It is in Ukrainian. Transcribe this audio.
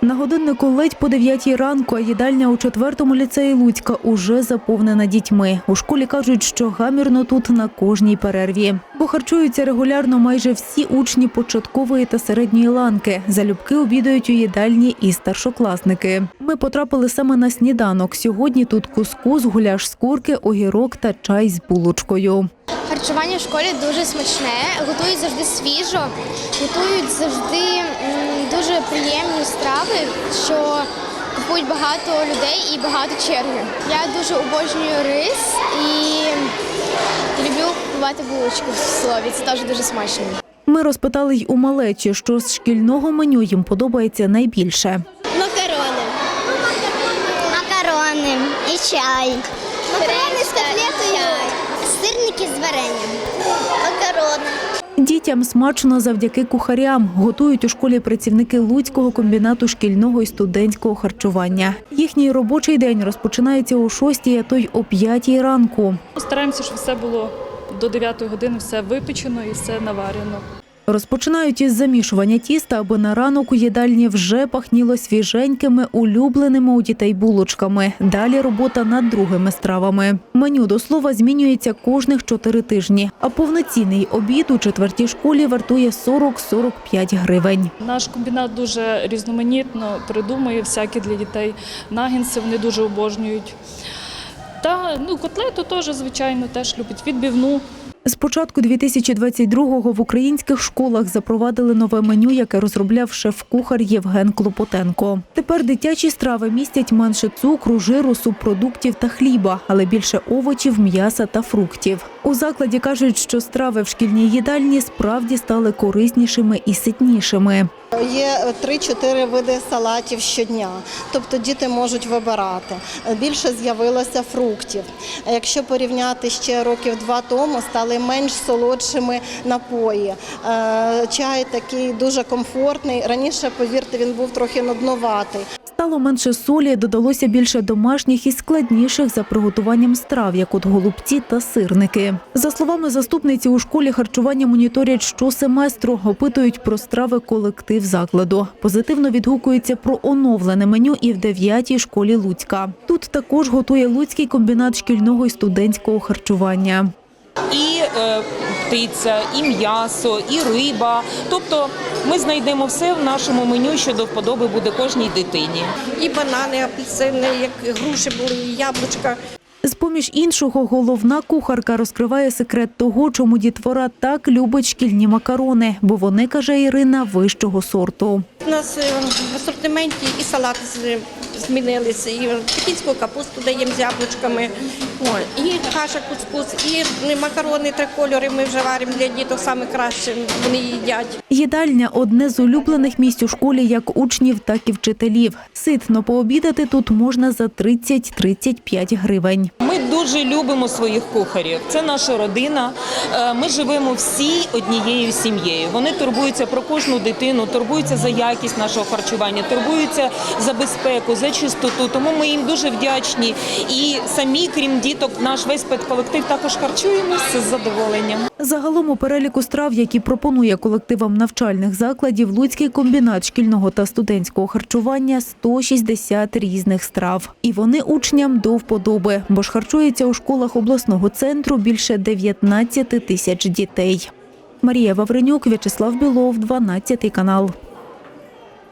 На годиннику ледь по 9 ранку, а їдальня у четвертому ліцеї Луцька уже заповнена дітьми. У школі кажуть, що гамірно тут на кожній перерві. Бо харчуються регулярно майже всі учні початкової та середньої ланки. Залюбки обідають у їдальні і старшокласники. Ми потрапили саме на сніданок. Сьогодні тут кускус, гуляш з курки, огірок та чай з булочкою. Харчування в школі дуже смачне, готують завжди свіжо, готують завжди дуже приємні страви, що купують багато людей і багато черги. Я дуже обожнюю рис і люблю купувати булочку в слові. Це теж дуже смачно. Ми розпитали й у малечі, що з шкільного меню їм подобається найбільше. Макарони. Макарони і чай. Макарони з котлетою. Сирники з варенням. Макарони. Дітям смачно завдяки кухарям. Готують у школі працівники Луцького комбінату шкільного і студентського харчування. Їхній робочий день розпочинається о 6, а то й о 5 ранку. Стараємося, щоб все було до 9 години, все випечено і все наварено. Розпочинають із замішування тіста, аби на ранок у їдальні вже пахніло свіженькими, улюбленими у дітей булочками. Далі робота над другими стравами. Меню до слова змінюється кожних чотири тижні, а повноцінний обід у четвертій школі вартує 40-45 гривень. Наш комбінат дуже різноманітно придумує всякі для дітей нагінси, вони дуже обожнюють. Та ну, котлету теж, звичайно, теж люблять відбивну. З початку 2022-го в українських школах запровадили нове меню, яке розробляв шеф-кухар Євген Клопотенко. Тепер дитячі страви містять менше цукру, жиру, субпродуктів та хліба, але більше овочів, м'яса та фруктів. У закладі кажуть, що страви в шкільній їдальні справді стали кориснішими і ситнішими. Є 3-4 види салатів щодня, тобто діти можуть вибирати. Більше з'явилося фруктів. Якщо порівняти ще років два тому, стали менш солодшими напої. Е, Чай такий дуже комфортний. Раніше, повірте, він був трохи нудноватий. Стало менше солі, додалося більше домашніх і складніших за приготуванням страв, як от голубці та сирники. За словами заступниці, у школі харчування моніторять щосеместру, опитують про страви колектив закладу. Позитивно відгукується про оновлене меню і в 9-й школі Луцька. Тут також готує Луцький комбінат шкільного і студентського харчування. І е, птиця, і м'ясо, і риба. Тобто ми знайдемо все в нашому меню, що до вподоби буде кожній дитині. і банани, апельсини, як груші були, і яблучка. З-поміж іншого, головна кухарка розкриває секрет того, чому дітвора так любить шкільні макарони, бо вони, каже Ірина, вищого сорту. У нас е, в асортименті і салати з- змінилися, і пекінську капусту даємо з яблучками, О, і каша кускус, і макарони три кольори ми вже варимо для діток саме краще, вони їдять. Їдальня одне з улюблених місць у школі як учнів, так і вчителів. Ситно пообідати тут можна за 30-35 гривень. Ми дуже любимо своїх кухарів. Це наша родина. Е, Ми живемо всі однією сім'єю. Вони турбуються про кожну дитину, турбуються за якість нашого харчування, турбуються за безпеку, за чистоту. Тому ми їм дуже вдячні. І самі, крім діток, наш весь педколектив також харчуємося з задоволенням. Загалом у переліку страв, які пропонує колективам навчальних закладів, Луцький комбінат шкільного та студентського харчування 160 різних страв. І вони учням до вподоби, бо ж харчується у школах обласного центру більше 19 тисяч дітей. Марія Вавренюк, В'ячеслав Білов, 12 канал.